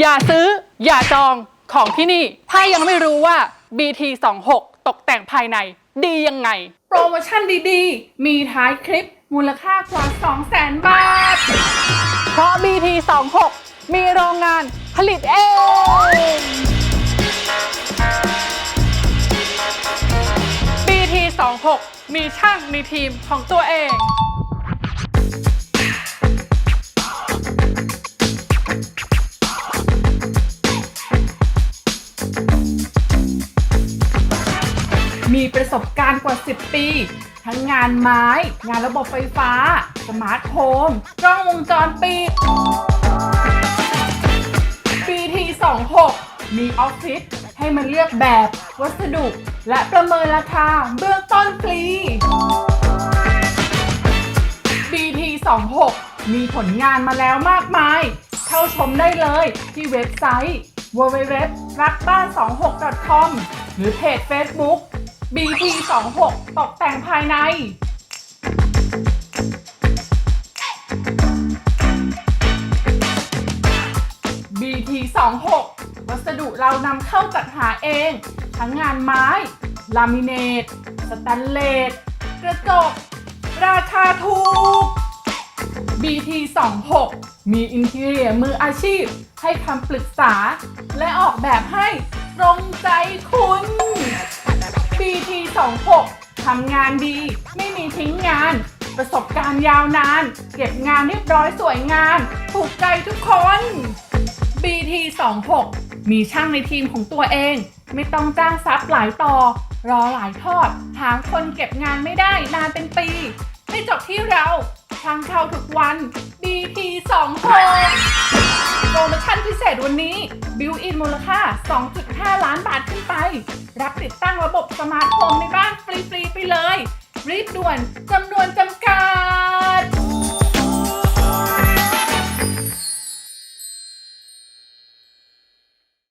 อย่าซื้อ อย่าจองของที่นี่ ถ้ายังไม่รู้ว่า BT26 ตกแต่งภายในดียังไง โปรโมชั่นดีๆ มีท้ายคลิปมูลค่ากว่า 200,000 บาท เพราะ BT26 มีโรงงานผลิตเอง BT26 มีช่างมีทีมของตัวเอง มีประสบการณ์กว่า 10 ปี ทั้งงานไม้ งานระบบไฟฟ้า สมาร์ทโฮมกล้องวงจรปิด BT26 มีออฟฟิศให้มันเลือกแบบ วัสดุ และประเมินราคาเบื้องต้นฟรี BT26 มีผลงานมาแล้วมากมาย เข้าชมได้เลยที่เว็บไซต์ www รักบ้าน26 com หรือเพจ Facebook BT26 ตกแต่งภายใน BT26 วัสดุเรานำเข้าจัดหาเอง ทั้งงานไม้ ลามิเนต สแตนเลส กระจก ราคาถูก BT26 มีอินทีเรียมืออาชีพ ให้คำปรึกษา และออกแบบให้ตรงใจคุณ 26 ทำงานดี ไม่มีทิ้งงาน ประสบการณ์ยาวนาน เก็บงานเรียบร้อยสวยงามถูกใจทุกคน BT26 มีช่างในทีมของตัวเอง ไม่ต้องจ้างซับหลายต่อ รอหลายทอดหาคนเก็บงานไม่ได้นานเป็นปี ไม่จบที่เรา ช่างเข้าทุกวัน BT26 โปรโมชั่นพิเศษวันนี้ บิวอินมูลค่า 2.5 ล้านบาทขึ้นไป รับติดตั้งระบบสมาร์ทโฮมในบ้านฟรี ๆ ไปเลย รีบด่วนจำนวน